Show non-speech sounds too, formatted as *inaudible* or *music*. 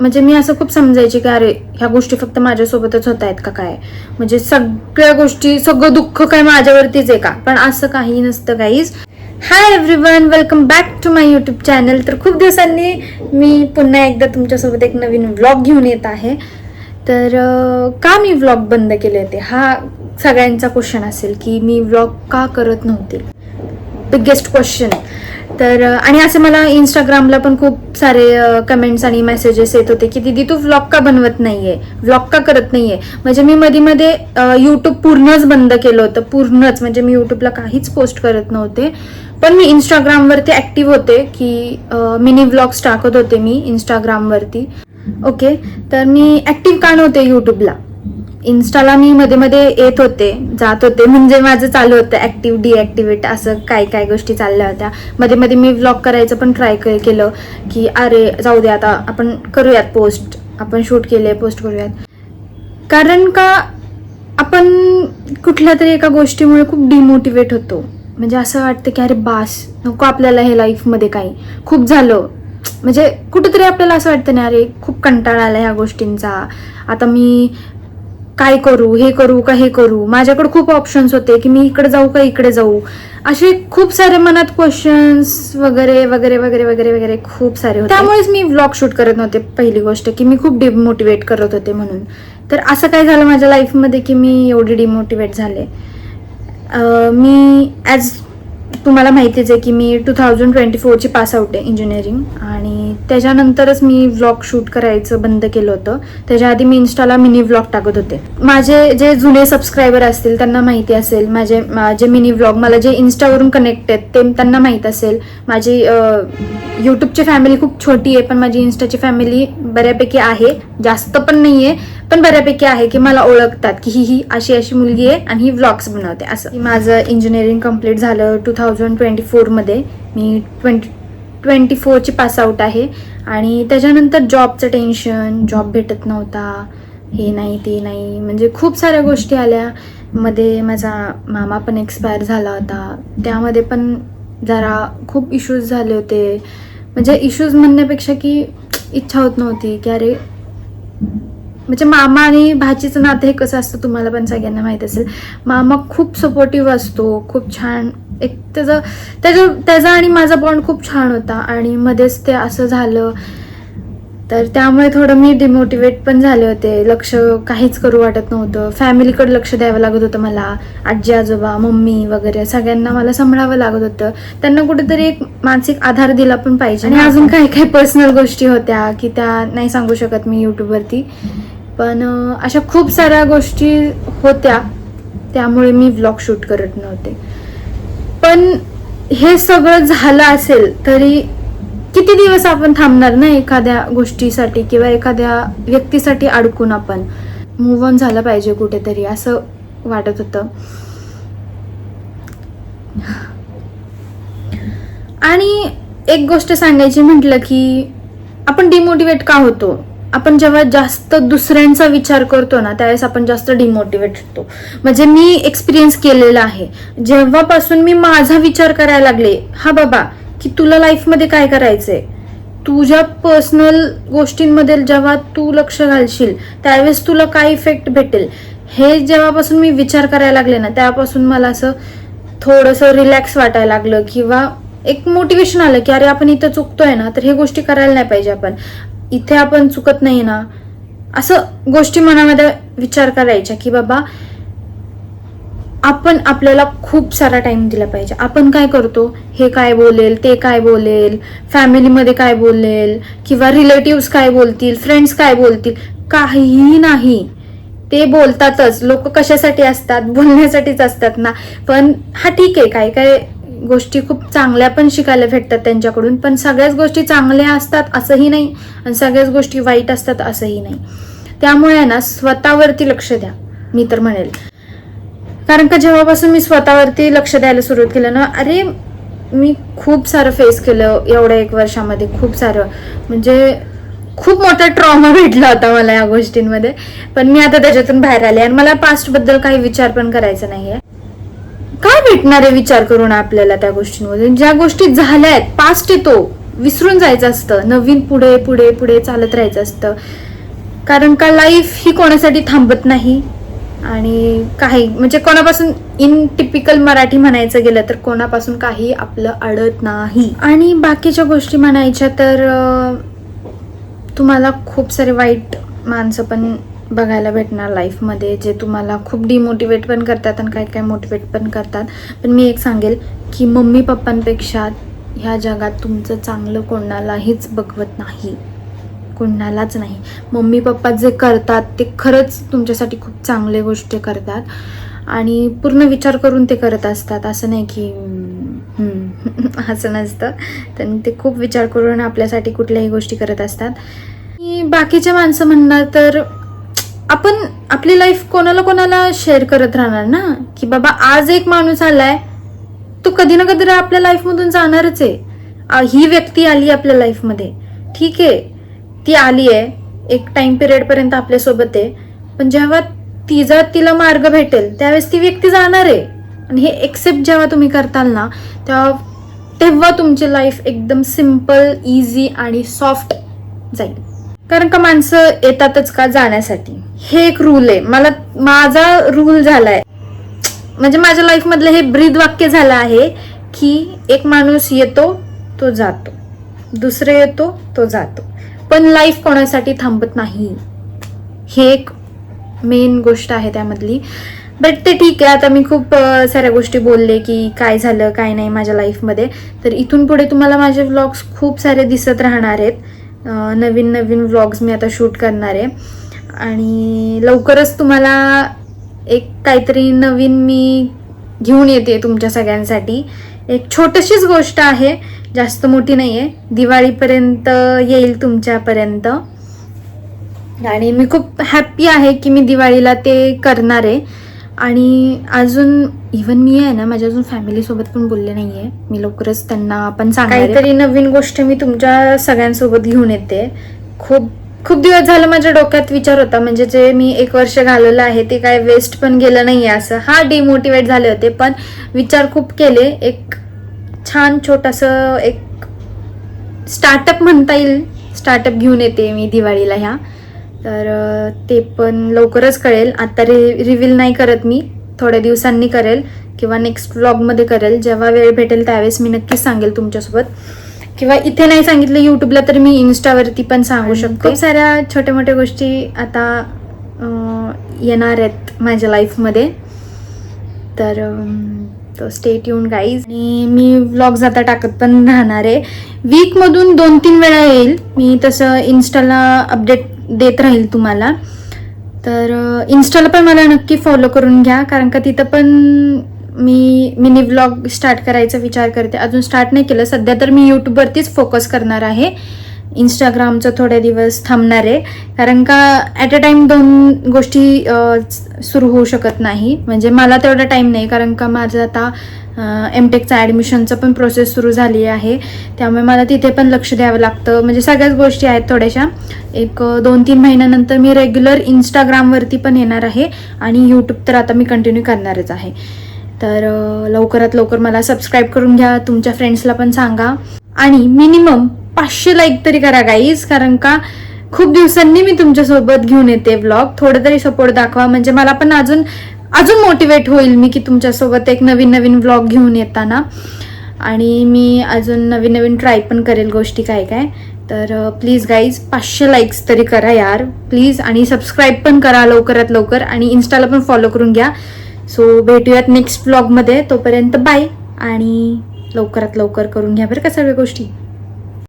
म्हणजे मी असं खूप समजायची की अरे ह्या गोष्टी फक्त माझ्यासोबतच होत आहेत का काय? म्हणजे सगळ्या गोष्टी सगळं दुःख काय माझ्यावरतीच आहे का? पण असं काही नसतं काहीच hi everyone welcome back to my YouTube channel तर खूप दिवसांनी मी पुन्हा एकदा तुमच्यासोबत एक नवीन व्लॉग घेऊन येत आहे. तर का मी व्लॉग बंद केले होते? हा सगळ्यांचा क्वेश्चन असेल की मी व्लॉग का करत नव्हते? बिगेस्ट क्वेश्चन तर आणि असं मला इंस्टाग्रामला पण खूप सारे कमेंट्स आणि मेसेजेस येत होते की दीदी तू व्लॉग का बनवत नाहीये? व्लॉग का करत नाहीये? म्हणजे मी मध्ये मध्ये यूट्यूब पूर्णच बंद केलं होतं. पूर्णच. म्हणजे मी यूट्यूबला काहीच पोस्ट करत नव्हते. पण मी इंस्टाग्रामवरती ऍक्टिव्ह होते की मिनी व्लॉग्स टाकत होते मी इंस्टाग्रामवरती ओके तर मी ऍक्टिव्ह का नव्हते यूट्यूबला इन्स्टाला मी मध्ये मध्ये येत होते जात होते. म्हणजे माझं चालू होतं ऍक्टिव्ह डिॲक्टिव्हेट असं काय काय गोष्टी चालल्या होत्या. मध्ये मध्ये मी व्लॉग करायचं पण ट्राय केलं की अरे जाऊ दे आता आपण करूयात पोस्ट आपण शूट केले पोस्ट करूयात. कारण का आपण कुठल्या तरी एका गोष्टीमुळे खूप डिमोटिवेट होतो. म्हणजे असं वाटतं की अरे बास नको आपल्याला हे लाईफमध्ये काही. खूप झालं. म्हणजे कुठेतरी आपल्याला असं वाटतं ना अरे खूप कंटाळा आला ह्या गोष्टींचा. आता मी काय करू हे करू का हे करू? माझ्याकडे खूप ऑप्शन्स होते की मी इकडे जाऊ का इकडे जाऊ. असे खूप सारे मनात क्वेश्चन्स वगैरे वगैरे वगैरे वगैरे वगैरे खूप सारे होते. त्यामुळेच मी व्लॉग शूट करत नव्हते पहिली गोष्ट की मी खूप डिमोटिवेट करत होते म्हणून. तर असं काय झालं माझ्या लाईफमध्ये की मी एवढी डिमोटिवेट झाले. मी ॲज तुम्हाला माहितीच आहे की मी टू थाउजंड ट्वेंटी फोरची पास आउट आहे इंजिनिअरिंग आणि त्याच्यानंतरच मी व्लॉग शूट करायचं बंद केलं होतं. त्याच्या आधी मी इन्स्टाला मिनी व्लॉग टाकत होते. माझे जे जुने सबस्क्रायबर असतील त्यांना माहिती असेल. माझे माझे मिनी व्लॉग मला जे इन्स्टावरून कनेक्ट आहेत ते त्यांना माहीत असेल. माझी यूट्यूबची फॅमिली खूप छोटी आहे पण माझी इन्स्टाची फॅमिली बऱ्यापैकी आहे. जास्त पण नाही आहे पण बऱ्यापैकी आहे की मला ओळखतात की ही ही अशी अशी मुलगी आहे आणि ही व्लॉग्स बनवते असं. माझं इंजिनिअरिंग कंप्लीट झालं टू थाउजंड ट्वेंटी फोरमध्ये मी ट्वेंटी ट्वेंटी फोरची पासआउट आहे. आणि त्याच्यानंतर जॉबचं टेन्शन जॉब भेटत नव्हता. हे नाही ते नाही. म्हणजे खूप साऱ्या गोष्टी आल्या. मध्ये माझा मामा पण एक्सपायर झाला होता. त्यामध्ये पण जरा खूप इश्यूज झाले होते. म्हणजे इश्यूज म्हणण्यापेक्षा की इच्छा होत नव्हती की अरे म्हणजे मामा आणि भाचीचं नातं हे कसं असतं तुम्हाला पण सगळ्यांना माहीत असेल. मामा खूप सपोर्टिव्ह असतो खूप छान. एक त्याचं त्याचं त्याचा आणि माझा बॉन्ड खूप छान होता. आणि मध्येच ते असं झालं. तर त्यामुळे थोडं मी डिमोटिवेट पण झाले होते. लक्ष काहीच करू वाटत नव्हतं. फॅमिलीकडे लक्ष द्यावं लागत होतं मला. आजी आजोबा मम्मी वगैरे सगळ्यांना मला सांभाळावं लागत होतं. त्यांना कुठेतरी एक मानसिक आधार दिला पण पाहिजे आणि अजून *laughs* काही काही पर्सनल गोष्टी होत्या की त्या नाही सांगू शकत मी यूट्यूबवरती पण अशा खूप साऱ्या गोष्टी होत्या. त्यामुळे मी व्लॉग शूट करत नव्हते. पण हे सगळं झालं असेल तरी किती दिवस आपण थांबणार ना एखाद्या गोष्टीसाठी किंवा एखाद्या व्यक्तीसाठी अडकून आपण? मूव ऑन झालं पाहिजे कुठेतरी असं वाटत होतं. आणि एक गोष्ट सांगायची म्हटलं की आपण डिमोटिवेट का होतो? आपण जेव्हा जास्त दुसऱ्यांचा विचार करतो ना त्यावेळेस आपण जास्त डिमोटिवेट होतो. म्हणजे मी एक्सपिरियन्स केलेला आहे. जेव्हापासून मी माझा विचार करायला लागले हा बाबा की तुला लाईफमध्ये काय करायचंय? तुझ्या पर्सनल गोष्टींमध्ये जेव्हा तू लक्ष घालशील त्यावेळेस तुला काय इफेक्ट भेटेल? हे जेव्हापासून मी विचार करायला लागले ना त्यापासून मला असं थोडंसं रिलॅक्स वाटायला लागलं किंवा एक मोटिवेशन आलं की अरे आपण इथं चुकतोय ना तर हे गोष्टी करायला नाही पाहिजे आपण. इथे आपण चुकत नाही ना. असं गोष्टी मनामध्ये विचार करायच्या की बाबा आपण आपल्याला खूप सारा टाइम दिला पाहिजे. आपण काय करतो? हे काय बोलेल? ते काय बोलेल? फॅमिलीमध्ये काय बोलेल? किंवा रिलेटिव्स काय बोलतील? फ्रेंड्स काय बोलतील? काहीही नाही. ते बोलतातच. लोक कशासाठी असतात? बोलण्यासाठीच असतात ना. पण हा ठीक आहे. काय काय गोष्टी खूप चांगल्या पण शिकायला भेटतात त्यांच्याकडून. पण सगळ्याच गोष्टी चांगल्या असतात असंही नाही आणि सगळ्याच गोष्टी वाईट असतात असंही नाही. त्यामुळे ना स्वतःवरती लक्ष द्या. मी तर म्हणेल. कारण का जेव्हापासून मी स्वतःवरती लक्ष द्यायला सुरुवात केलं ना अरे मी खूप सारं फेस केलं एवढ्या एक वर्षामध्ये खूप सारं. म्हणजे खूप मोठा ट्रॉमा *laughs* भेटला होता मला या गोष्टींमध्ये. पण मी आता त्याच्यातून बाहेर आले आणि मला पास्टबद्दल काही विचार पण करायचा नाहीये. काय भेटणार आहे विचार करून आपल्याला त्या गोष्टींमध्ये ज्या गोष्टी झाल्या आहेत पास्ट येतो विसरून जायचं असतं. नवीन पुढे पुढे पुढे चालत राहायचं असतं. कारण का लाईफ ही कोणासाठी थांबत नाही? आणि काही म्हणजे कोणापासून इन टिपिकल मराठी म्हणायचं गेलं तर कोणापासून काही आपलं अडत नाही. आणि बाकीच्या गोष्टी म्हणायच्या तर तुम्हाला खूप सारे वाईट माणसं पण बघायला भेटणार लाईफमध्ये जे तुम्हाला खूप डिमोटिवेट पण करतात आणि काही काही मोटिवेट पण करतात. पण मी एक सांगेल की मम्मी पप्पांपेक्षा ह्या जगात तुमचं चांगलं कोणालाहीच बघवत नाही. कुणालाच नाही. मम्मी पप्पा जे करतात ते खरंच तुमच्यासाठी खूप चांगले गोष्टी करतात. आणि पूर्ण विचार करून ते करत असतात. असं नाही की *laughs* असं नसतं. तर ते खूप विचार करून आपल्यासाठी कुठल्याही गोष्टी करत असतात. आणि बाकीचे माणसं म्हणणार तर आपण आपली लाईफ कोणाला कोणाला शेअर करत राहणार ना? की बाबा आज एक माणूस आलाय तो कधी ना कधी आपल्या लाईफमधून जाणारच आहे. ही व्यक्ती आली आपल्या लाईफमध्ये ठीक आहे. ती आली आहे. एक टाइम पिरियड पर्यंत आपल्यासोबत आहे. पण जेव्हा तिचा तिला मार्ग भेटेल त्यावेळेस ती व्यक्ती जाणार आहे. आणि हे एक्सेप्ट जेव्हा तुम्ही करताल ना तेव्हा तेव्हा तुमची लाईफ एकदम सिंपल इझी आणि सॉफ्ट जाईल. कारण का माणसं येतातच का जाण्यासाठी? हे एक रूल आहे. मला माझा रूल झालाय. म्हणजे माझ्या लाईफमधलं हे ब्रीद वाक्य झालं आहे की एक माणूस येतो तो जातो. दुसरे येतो तो जातो. पण लाईफ कोणासाठी थांबत नाही. हे एक मेन गोष्ट आहे त्यामधली. बट ते ठीक आहे. आता मी खूप साऱ्या गोष्टी बोलले की काय झालं काय नाही माझ्या लाईफमध्ये तर इथून पुढे तुम्हाला माझे व्लॉग्स खूप सारे दिसत राहणार आहेत. नवीन नवीन व्लॉग्स मी आता शूट करणार आहे. आणि लवकरच तुम्हाला एक काहीतरी नवीन मी घेऊन येते तुमच्या सगळ्यांसाठी. एक छोटीशीच गोष्ट आहे. जास्त मोठी नाही आहे दिवाळीपर्यंत येईल तुमच्यापर्यंत. आणि मी खूप हॅप्पी आहे की मी दिवाळीला ते करणार आहे. आणि अजून इवन मी आहे ना माझ्या अजून फॅमिली सोबत पण बोलले नाहीये. मी लवकरच त्यांना पण काहीतरी नवीन गोष्ट मी तुमच्या सगळ्यांसोबत घेऊन येते. खूप खूप दिवस झालं माझ्या डोक्यात विचार होता. म्हणजे जे मी एक वर्ष घालवलं आहे ते काय वेस्ट पण गेलं नाहीये असं. हा डिमोटिवेट झाले होते पण विचार खूप केले. एक छान छोटंसं एक स्टार्टअप म्हणता येईल. स्टार्टअप घेऊन येते मी दिवाळीला ह्या. तर ते पण लवकरच कळेल. आता रि रिव्हील नाही करत मी. थोड्या दिवसांनी करेल किंवा नेक्स्ट व्लॉगमध्ये करेल. जेव्हा वेळ भेटेल त्यावेळेस मी नक्कीच सांगेल तुमच्यासोबत. किंवा इथे नाही सांगितलं युट्यूबला तर मी इन्स्टावरती पण सांगू शकते. खूप साऱ्या छोट्या मोठ्या गोष्टी आता येणार आहेत माझ्या लाईफमध्ये तर तर स्टेट येऊन गाईज आणि मी व्लॉग्स आता टाकत पण राहणार आहे. वीकमधून दोन तीन वेळा येईल. मी तसं इन्स्टाला अपडेट देत राहील तुम्हाला. तर इन्स्टाला पण मला नक्की फॉलो करून घ्या. कारण का तिथं पण मी मिनी व्लॉग स्टार्ट करायचा विचार करते. अजून स्टार्ट नाही केलं. सध्या तर मी यूट्यूबवरतीच फोकस करणार आहे. इंस्टाग्रामचं थोडे दिवस थांबणार आहे. कारण का ॲट अ टाईम दोन गोष्टी सुरू होऊ शकत नाही. म्हणजे मला तेवढा टाईम नाही. कारण का माझं आता एम टेकचं ॲडमिशनचं पण प्रोसेस सुरू झाली आहे. त्यामुळे मला तिथे पण लक्ष द्यावं लागतं. म्हणजे सगळ्याच गोष्टी आहेत थोड्याशा. एक दोन तीन महिन्यानंतर मी रेग्युलर इंस्टाग्रामवरती पण येणार आहे. आणि यूट्यूब तर आता मी कंटिन्यू करणारच आहे. तर लवकरात लवकर मला सबस्क्राईब करून घ्या. तुमच्या फ्रेंड्सला पण सांगा. आणि मिनिमम पाचशे लाईक तरी करा गाईज कारण का खूप दिवसांनी मी तुमच्यासोबत घेऊन येते ब्लॉग थोडं तरी सपोर्ट दाखवा. म्हणजे मला पण अजून अजून मोटिवेट होईल मी की तुमच्यासोबत एक नवीन नवीन ब्लॉग घेऊन येताना. आणि मी अजून नवीन नवीन ट्राय पण करेल गोष्टी काय काय. तर प्लीज गाईज पाचशे लाईक्स तरी करा यार. प्लीज आणि सबस्क्राईब पण करा लवकरात लवकर. आणि इन्स्टाला पण फॉलो करून घ्या. सो भेटूयात नेक्स्ट ब्लॉगमध्ये तोपर्यंत बाय आणि लवकरात लवकर करून घ्या बरं का सगळ्या गोष्टी.